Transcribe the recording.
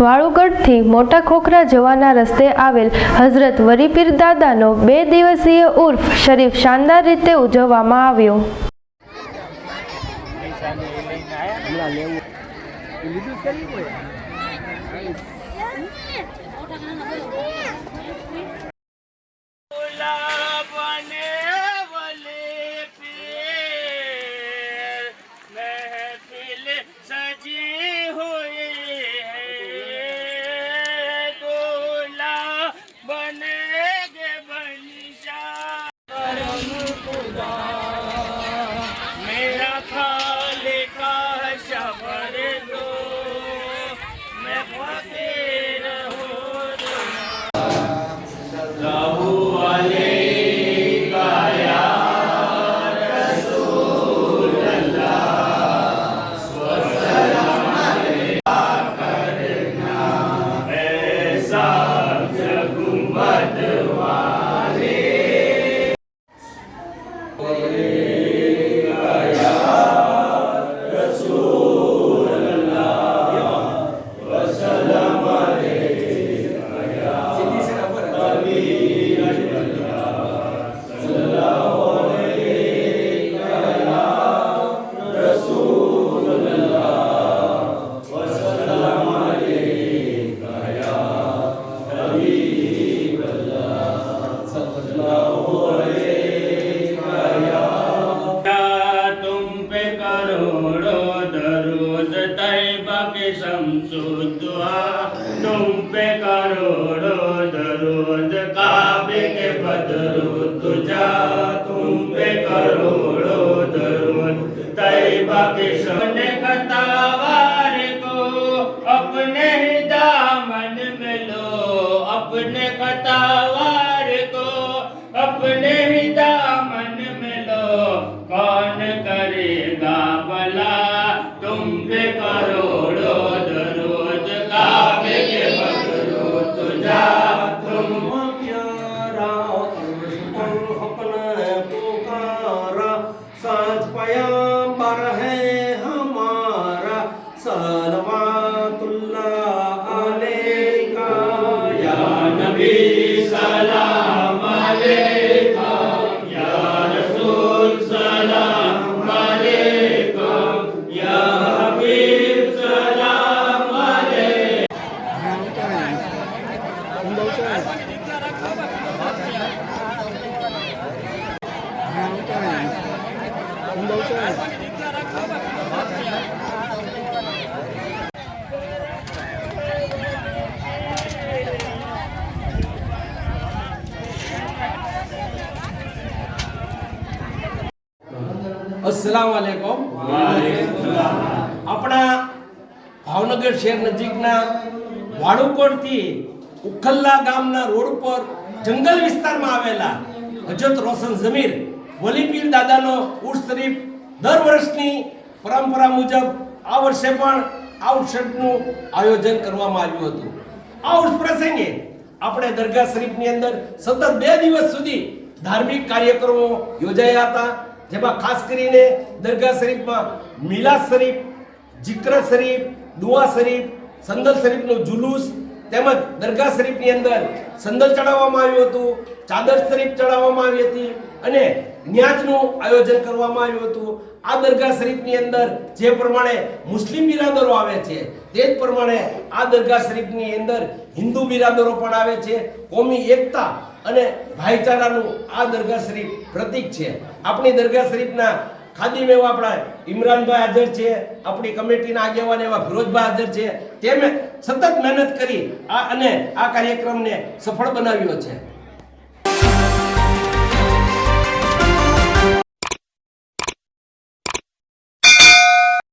વાળુગઢથી મોટા ખોખરા જવાના રસ્તે આવેલ હઝરત વરીપીર દાદાનો બે દિવસીય ઉર્ફ શરીફ શાનદાર રીતે ઉજવવામાં આવ્યો. तुम पे करोड़ों काबे के बदरू तुझा तुम पे करोड़ों तैबा के सोने कतावार को अपने ही दामन में लो अपने कतावार को, अपने અસલામ આપણા ભાવનગર શહેર નજીકના વાડુકોટથી ઉખલ્લા ગામના રોડ ઉપર જંગલ વિસ્તારમાં આવેલા હજરત રોશન જમીર વલીપીર દાદાનો ઉર્સ શરીફ દર વર્ષની પરંપરા મુજબ આ વર્ષે પણ આ ઉત્સવનું આયોજન કરવામાં આવ્યું હતું. આ ઉર્સ પ્રસંગે આપણે દરગાહ શરીફની અંદર સતત બે દિવસ સુધી ધાર્મિક કાર્યક્રમો યોજાયા હતા, જેમાં ખાસ કરીને દરગાહ શરીફમાં મિલાદ શરીફ, જિક્ર શરીફ, દુઆ શરીફ, સંદલ શરીફનું જુલુસ તેમજ દરગાહ શરીફની અંદર સંદલ ચડાવવામાં આવ્યું હતું, ચાદર શરીફ ચડાવવામાં આવી હતી અને ન્યાજનું આયોજન કરવામાં આવ્યું હતું. આ દરગાહ શરીફની અંદર જે પ્રમાણે મુસ્લિમ બિરાદરો આવે છે, તે જ પ્રમાણે આ દરગાહ શરીફની અંદર હિન્દુ બિરાદરો પણ આવે છે. કોમી એકતા અને ભાઈચારાનું આ દરગાહ શરીફ પ્રતીક છે. આપણી દરગાહ શરીફના ખાદીમ એવા આપણા ઇમરાનભાઈ હાજર છે, આપણી કમિટીના આગેવાન એવા ફિરોજભાઈ હાજર છે. તેમ સતત મહેનત કરી આ અને આ કાર્યક્રમને સફળ બનાવ્યો છે.